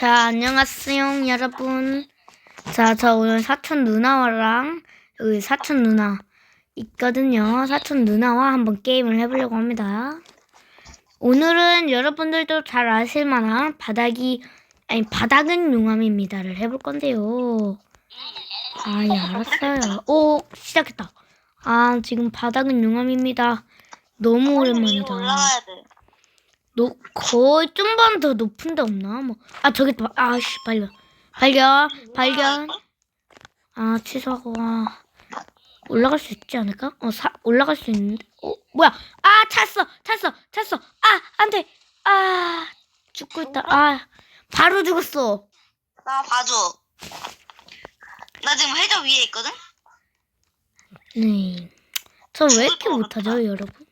자, 안녕하세요, 여러분. 자, 저 오늘 사촌 누나랑 여기 사촌 누나 있거든요. 사촌 누나와 한번 게임을 해보려고 합니다. 오늘은 여러분들도 잘 아실 만한 바닥이, 아니, 바닥은 용암입니다를 해볼 건데요. 아, 예, 알았어요. 오, 시작했다. 아, 지금 바닥은 용암입니다. 너무 위로 오랜만이다. 올라가야 돼. 노, 거의 좀만 더 높은 데 없나? 뭐. 아, 저기 있다. 아씨, 발견. 발견. 발견. 아, 취소하고. 아. 올라갈 수 있지 않을까? 어, 사, 올라갈 수 있는데. 어, 뭐야? 아, 찼어. 찼어. 찼어. 아, 안 돼. 아, 죽고 있다. 아, 바로 죽었어. 나 봐줘. 나 지금 해저 위에 있거든? 네. 저 왜 이렇게 못하죠, 여러분?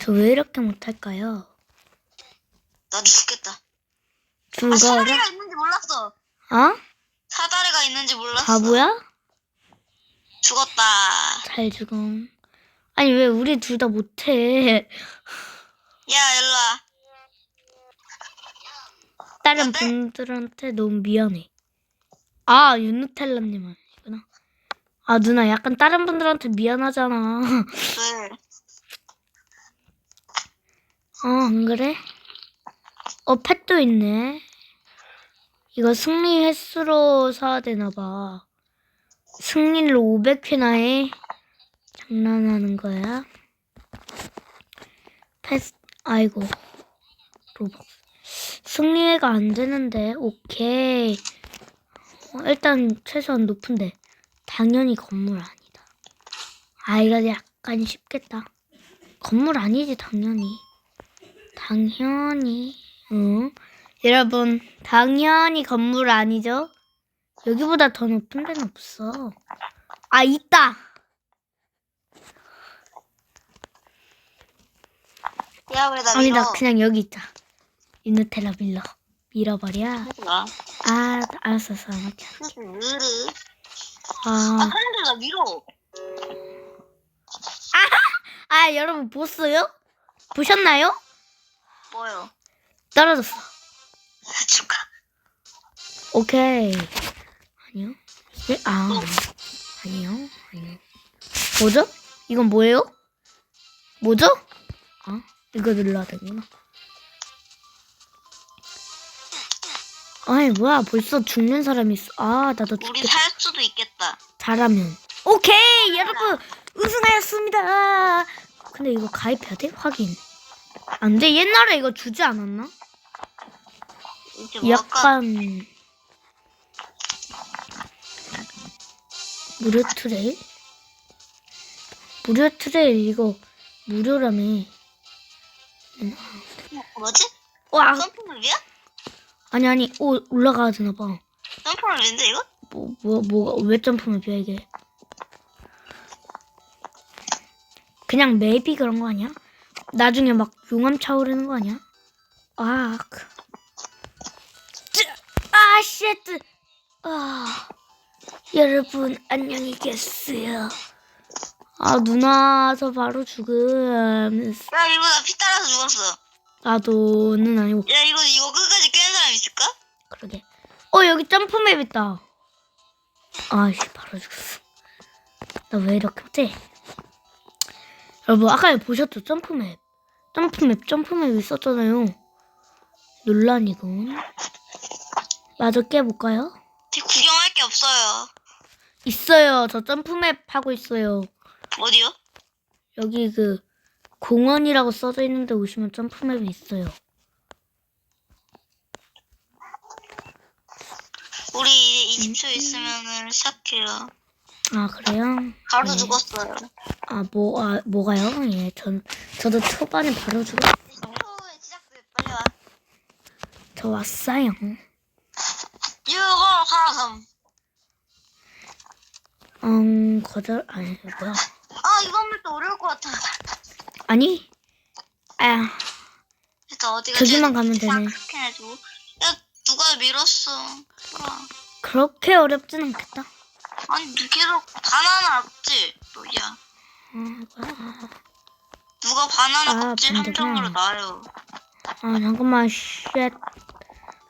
저 왜 이렇게 못할까요? 나 죽겠다. 아, 죽어라. 사다리가 있는지 몰랐어. 어? 사다리가 있는지 몰랐어. 바보야? 죽었다. 잘 죽음. 아니, 왜 우리 둘 다 못해? 야, 일로와. 다른 어때? 분들한테 너무 미안해. 아, 윤누텔라님 아니구나. 아, 누나 약간 다른 분들한테 미안하잖아. 왜? 어, 안 그래? 어, 펫도 있네. 이거 승리 횟수로 사야 되나봐. 승리를 500회나 해? 장난하는 거야? 펫, 아이고. 로벅. 승리회가 안 되는데, 오케이. 어, 일단 최소한 높은데. 당연히 건물 아니다. 아, 이거 약간 쉽겠다. 건물 아니지, 당연히. 당연히. 응. 여러분, 당연히 건물 아니죠? 여기보다 더 높은 데는 없어. 아, 있다! 야, 왜나 아니, 밀어? 나 그냥 여기 있자. 유누텔라 밀러. 밀어버려. 나. 아, 알았어, 알았어. 맞지. 으르. 아, 아, 그런데 나 밀어. 아, 여러분, 보스요? 보셨나요? 뭐요? 떨어졌어. 축하. 오케이. 아니요. 예? 아, 아니요. 아니요. 뭐죠? 이건 뭐예요? 뭐죠? 아, 이거 눌러야 되구나. 아이, 뭐야. 벌써 죽는 사람이 있어. 아, 나도 우리 죽겠다. 살 수도 있겠다. 잘하면. 오케이! 여러분! 우승하였습니다! 근데 이거 가입해야 돼? 확인. 안 돼. 옛날에 이거 주지 않았나? 약간 무료 트레일? 무료 트레일 이거 무료라며 뭐지? 와 점프맵이야? 아니 아니 오 올라가야 되나봐 점프맵인데 이거? 뭐 뭐 뭐가 왜 점프맵이야 이게 그냥 맵이 그런 거 아니야? 나중에 막 용암 차오르는 거 아니야? 아, 그. 쯔, 아, 쉣. 아, 여러분 안녕히 계세요. 아, 누나 저 바로 죽음. 야, 이거 나 피 따라서 죽었어. 나도는 아니고 야, 이거 이거 끝까지 깨는 사람 있을까? 그러게. 어 여기 점프맵 있다. 아씨 바로 죽었어. 나 왜 이렇게 못해? 여러분 아까 보셨죠 점프맵? 점프맵 점프맵 있었잖아요. 논란이군. 마저 깨볼까요? 뒤 구경할 게 없어요. 있어요. 저 점프맵 하고 있어요. 어디요? 여기 그 공원이라고 써져 있는데 오시면 점프맵이 있어요. 우리 20초 있으면은 시작해요. 아 그래요? 바로 네. 죽었어요. 아뭐 아 뭐가요? 예, 전 저도 초반에 바로 죽었. 10초에 시작돼. 빨리 와. 저 왔어요. 6, 5, 4, 3. 음, 거절, 아니, 뭐야. 아, 이번 물도 어려울 것 같아. 아니? 아, 일단 어디가 저기만 가면 되네. 해가지고. 야, 누가 밀었어. 누가. 그렇게 어렵진 않겠다. 아니, 계속 바나나 없지? 뭐야. 아, 뭐야. 누가 바나나 아, 껍질 반대구나. 함정으로 놔요. 아, 잠깐만, 쉣.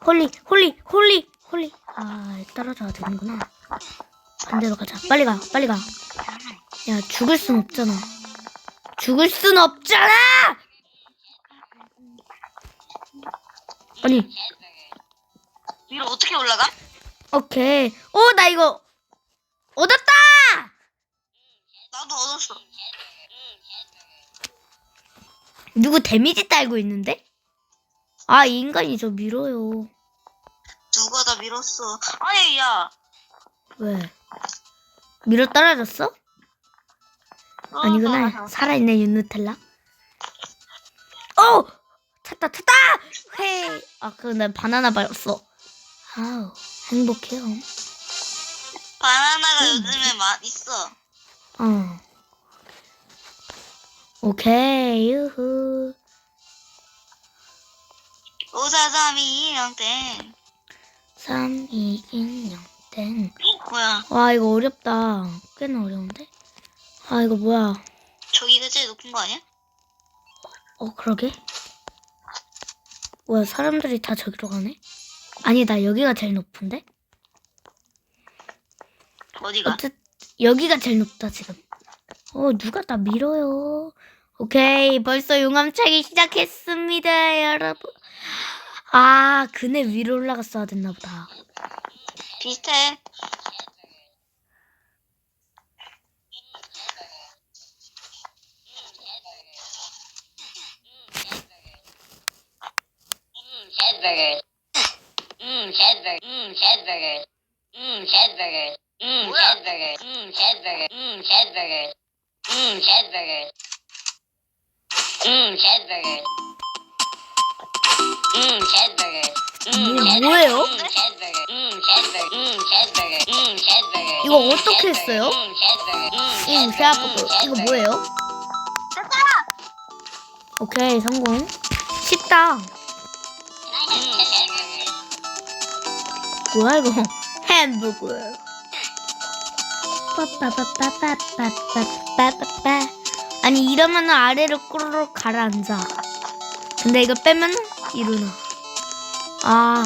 홀리 홀리 홀리 홀리. 아 떨어져야 되는구나. 반대로 가자. 빨리 가 빨리 가야 죽을 순 없잖아. 죽을 순 없잖아! 아니. 위로 어떻게 올라가? 오케이. 오 나 이거 얻었다! 나도 얻었어. 누구 데미지 딸고 있는데? 아이 인간이 저 밀어요 누가 다 밀었어. 아니 야. 왜 밀어 떨어졌어 어, 아니구나. 살아있네, 윤누텔라. 어! 찾다, 찾다! 회. 아, 그럼 난 바나나 밟았어. 아우, 행복해요. 바나나가 음. 요즘에 마, 있어. 어. 오케이, 유후. 오사삼이 영땡. 3, 2, 1, 0, 땡. 뭐야? 와, 이거 어렵다. 꽤나 어려운데? 아, 이거 뭐야. 저기가 제일 높은 거 아니야? 어, 그러게? 뭐야, 사람들이 다 저기로 가네? 아니다, 여기가 제일 높은데? 어디가? 어쨌 여기가 제일 높다 지금. 어 누가 나 밀어요. 오케이 벌써 용암차기 시작했습니다 여러분. 아 그네 위로 올라갔어야 됐나 보다. 비슷해. cheeseburger. Mmm, cheeseburger. Mmm, cheeseburger. Mmm, cheeseburger. Mmm, cheeseburger. Mmm, cheeseburger. Mmm, cheeseburger. Mmm, cheeseburger. Mmm, cheeseburger. Mmm. Mmm, cheeseburger. 이거 Mmm, 어떻게. 했어요? Mmm. Mmm. 배아프고 Mmm, 이거. 뭐예요? 오케이 성공. 쉽다. Mmm. 뭐야 이거? 햄버거. 빠빠빠빠빠빠빠빠빠. 아니 이러면 아래로 꼬르륵 가라앉아. 근데 이거 빼면 이루나. 아.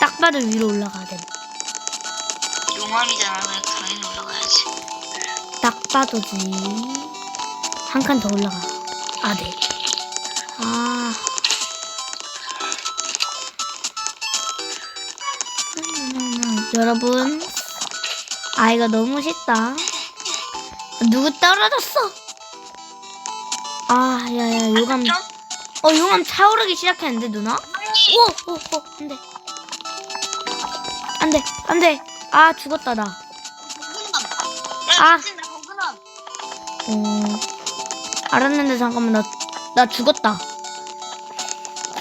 딱 봐도 위로 올라가야 돼. 용암이잖아. 왜 당연히 올라가야지. 딱 봐도지. 한 칸 더 올라가. 아, 네. 아. 여러분, 아, 이거 너무 쉽다. 누구 떨어졌어? 아, 야, 야, 요감. 좀? 어, 용암 차오르기 시작했는데, 누나? 오, 오, 오, 안 돼. 안 돼, 안 돼. 아, 죽었다, 나. 아. 어, 알았는데 잠깐만 나, 나 죽었다.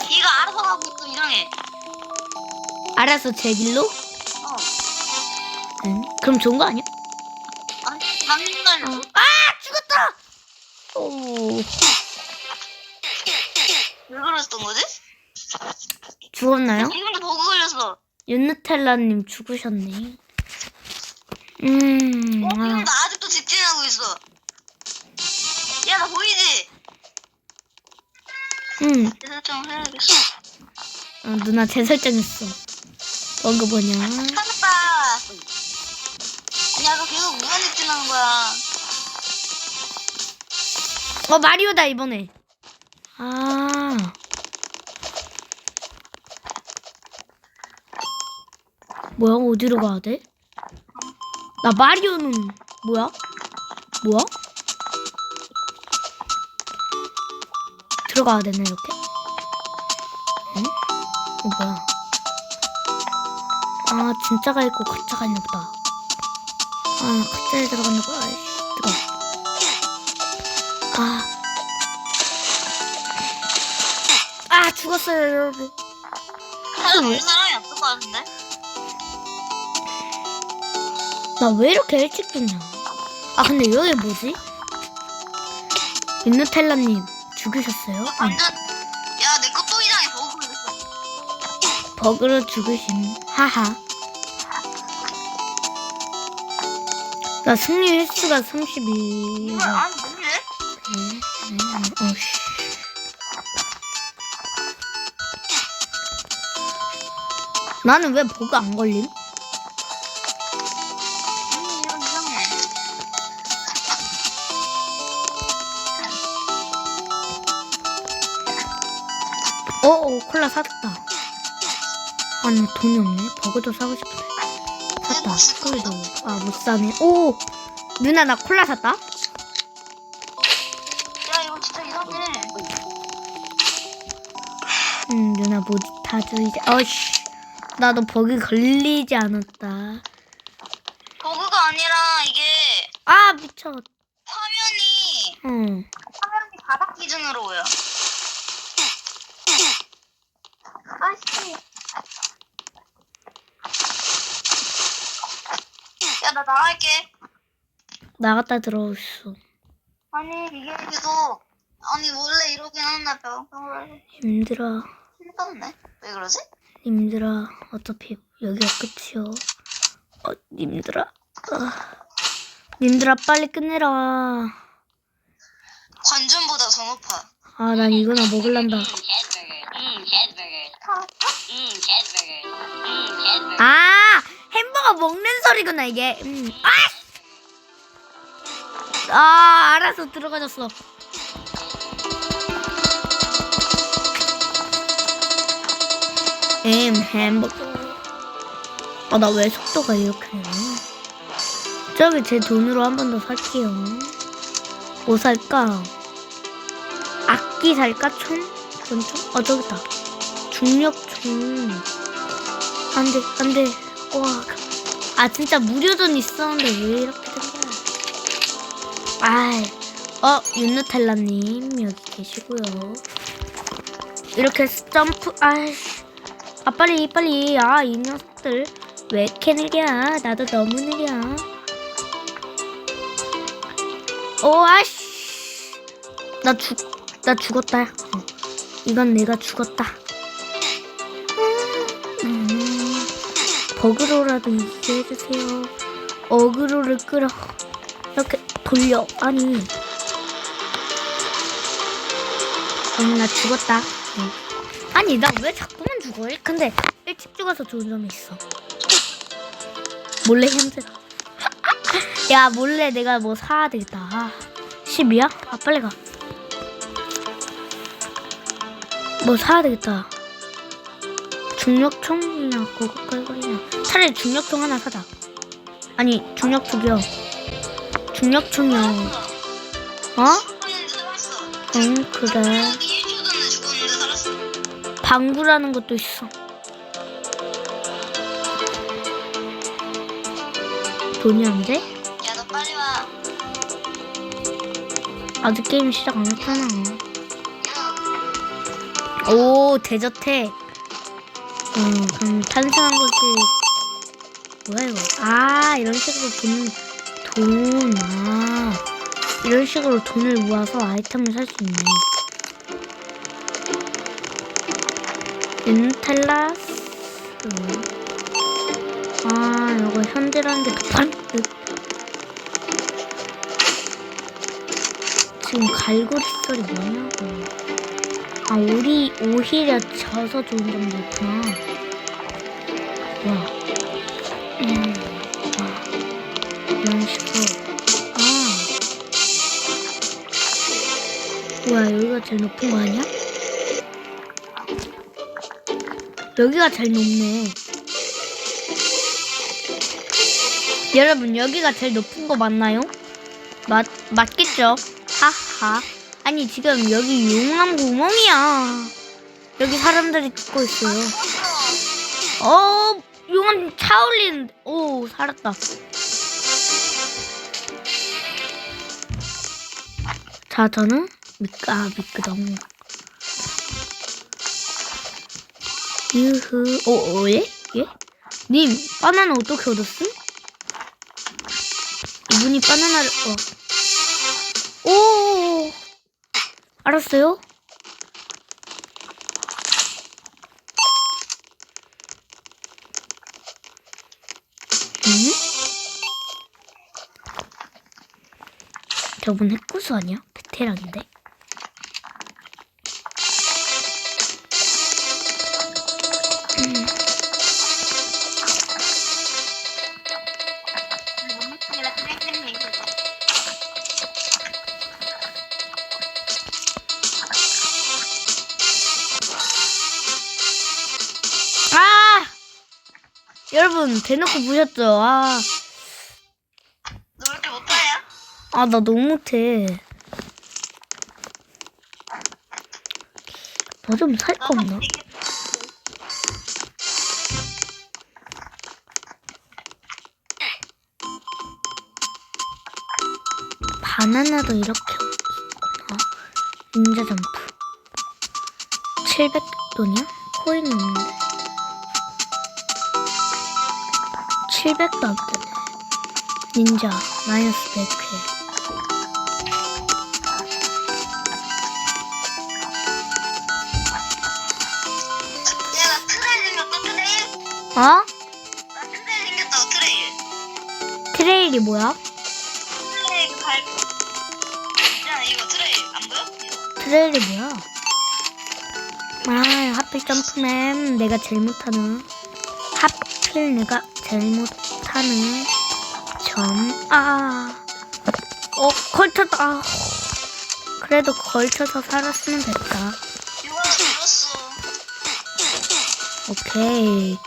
얘가 알아서 가고 있어 이상해. 알아서 제 길로? 어. 응. 그럼 좋은 거 아니야? 오 왜 그랬던 거지? 죽었나요? 지금도 버그 걸렸어. 윤누텔라님 죽으셨네. 음, 어, 지금 아, 나 아직도 직진하고 있어. 야, 나 보이지? 음, 대설정 해야겠어. 어, 누나 재설정했어. 버그 뭐냐? 찾았다. 아니, 아까 계속 무한 직진하는 거야. 어 마리오다 이번에. 아, 뭐야 어디로 가야 돼? 나 마리오는 뭐야? 뭐야? 들어가야 되네 이렇게? 응? 어 뭐야? 아 진짜가 있고 가짜가 있나 보다. 아 가짜에 들어갔나 봐. 아이씨 뜨거. 아. 아 죽었어요 여러분. 사실 올 사람이 없을 것 같은데? 나 왜 이렇게 일찍 죽냐? 아 근데 여기 뭐지? 윤누텔라님 죽으셨어요? 아니 완전. 야, 내거또 이상해. 버그 걸렸어. 버그로 죽으심 하하 나 승리 횟수가 32 이걸 아니, 음, 음, 음, 어, 나는 왜 보가 안 걸림? 어, 어 콜라 샀다. 아니, 돈이 없네. 버그도 사고 싶은데. 샀다. 콜도. 아, 못 사네. 오! 누나, 나 콜라 샀다? 음 누나 모니타주 이제 어씨 나도 버그 걸리지 않았다. 버그가 아니라 이게 아 미쳐. 화면이 응. 화면이 바닥 기준으로 보여. 아씨. 야 나 나갈게. 나갔다 들어오셨어. 아니 이게 계속 아니 원래 이러긴 한다 병을 힘들어. 힘들었네. 왜 그러지? 님들아 어차피 여기가 끝이요. 어 님들아. 아, 님들아 빨리 끝내라. 관전보다 더 높아. 아 난 이거나 먹을란다. 음. 음. 음. 아 햄버거 먹는 소리구나 이게. 음. 아! 아 알아서 들어가졌어. 엠 햄버거. 아 나 왜 속도가 이렇게? 저기 제 돈으로 한 번 더 살게요. 뭐 살까? 악기 살까? 총? 권총? 어 저기 있다. 중력총. 안돼 안돼. 와. 아 진짜 무료돈 있었는데 왜 이렇게 된 거야? 아이. 어 윤누텔라님 여기 계시고요. 이렇게 점프. 아이씨. 아 빨리 빨리. 아 이 녀석들 왜 이렇게 느려? 나도 너무 느려. 오 아씨. 나 죽. 나 죽었다. 어. 이건 내가 죽었다. 음, 버그로라도 이기게 해주세요. 어그로를 끌어. 이렇게 돌려. 아니. 응, 나 죽었다. 응. 아니, 나 왜 자꾸만 죽어? 근데 일찍 죽어서 좋은 점이 있어. 몰래 힘들어. 야, 몰래 내가 뭐 사야 되겠다. 아, 10이야? 아, 빨리 가. 뭐 사야 되겠다. 중력총이나 그거 깔거리냐. 차라리 중력총 하나 사자. 아니, 중력총이요. 중력총이요. 어? 응, 그래. 방구라는 것도 있어. 돈이 안 돼? 야 너 빨리 와. 아직 게임 시작 안 했잖아. 오, 대저택. 음, 그럼 탄생한 것이 뭐야 이거? 아, 이런 식으로 돈, 돈, 아, 이런 식으로 돈을 모아서 아이템을 살 수 있네. 인텔라스. 아, 이거 게 판. 지금 갈고리 소리 뭐냐고. 아, 우리 오히려 져서 좋은 점도 있구나. 와. 음, 와. 이런 식으로. 아. 뭐야, 여기가 제일 높은 거 아니야? 여기가 제일 높네. 여러분, 여기가 제일 높은 거 맞나요? 맞, 맞겠죠? 하하. 아니, 지금 여기 용암 구멍이야. 여기 사람들이 죽고 있어요. 어, 용암 차올리는데. 오, 살았다. 자, 저는 미끄, 아, 미끄덩. 유후. 오, 오, 예? 예? 님, 바나나 어떻게 얻었음? 이분이 바나나를, 어. 오! 알았어요? 응? 저분 핵구수 아니야? 베테랑인데? 여러분 대놓고 보셨죠? 아, 너 왜 이렇게 못하냐? 아 나 너무 못해. 뭐 좀 살 거 없나? 바나나도 이렇게 있구나. 닌자 점프. 700돈이야? 코인이 없는데. 700도 안 뜨네. 닌자 마이너스 100회. 야나 트레일 생겼다 트레일. 어? 나 트레일 생겼다 트레일. 트레일이 뭐야? 트레일 그 발. 야 이거 트레일 안 보여? 트레일이 뭐야? 아, 하필 점프맨 내가 제일 못하는 하필 내가 제일 못하는 점. 아, 어 걸쳤다. 그래도 걸쳐서 살았으면 됐다. 오케이.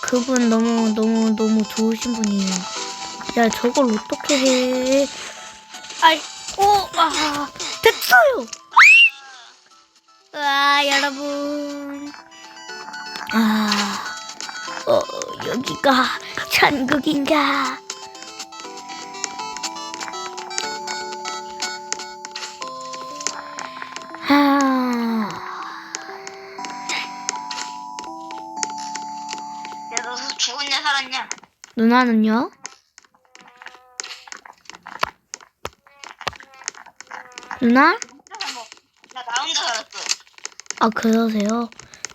그분 너무 너무 너무 좋으신 분이에요. 야 저걸 어떻게 해? 아이, 오, 아, 됐어요. 와 여러분, 아, 어 여기가 천국인가? 아. 야 너 죽었냐 살았냐? 누나는요? 누나? 나나 혼자 살았어. 아 그러세요?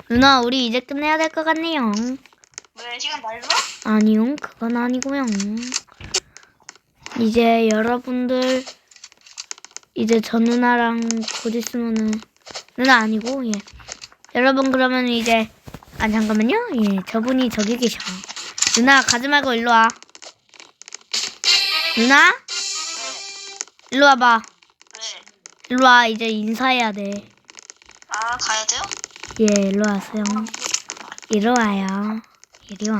누나 우리 이제 끝내야 될 것 같네요. 왜 시간 날려? 아니요 그건 아니고요. 이제 여러분들 이제 저 누나랑 곧 있으면은 누나 아니고 예 여러분 그러면 이제 아 잠깐만요 예 저분이 저기 계셔 누나 가지 말고 일로 와 누나 일로 와봐 왜? 일로 와 이제 인사해야 돼. 아 가야 돼요? 예, 일로 와세요. 이리 와요. 이리 와.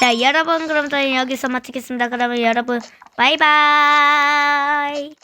자, 여러분, 그럼 저희 여기서 마치겠습니다. 그러면 여러분, 바이바이.